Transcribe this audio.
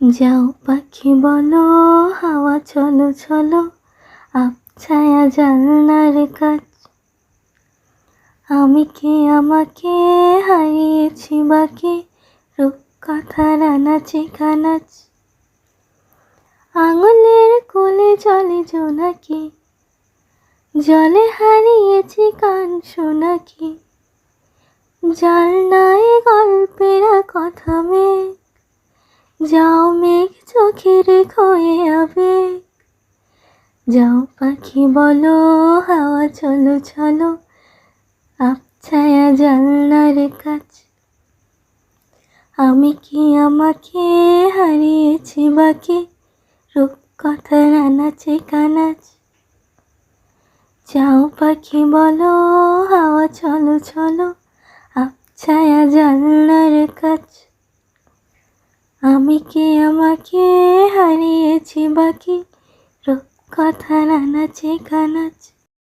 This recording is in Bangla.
যাও পাখি বলো, হাওয়া চলো চলো, আবছায়া জানলার কাজ আমি কে, আমাকে হারিয়েছি বাকি রূপকথার আনাচে কানাচ আঙুলের কোলে জলে জোনাকি, জলে হারিয়েছি কান শোনাকি। জানলায় মেঘ যাও মেঘ চোখে রেখোয়ে আবেগ। যাও পাখি বলো, হাওয়া চলো চলো, আবছায়া জানলার কাছ। আমি কি আমাকে হারিয়েছি বাকি? রূপকথার আনাচে কানাচ। যাও পাখি বলো, হাওয়া চলো চলো, আবছায়া জানলার কাছ। আমি কে আমাকে হারিয়েছি বাকি? রূপকথার নাচে কানাচ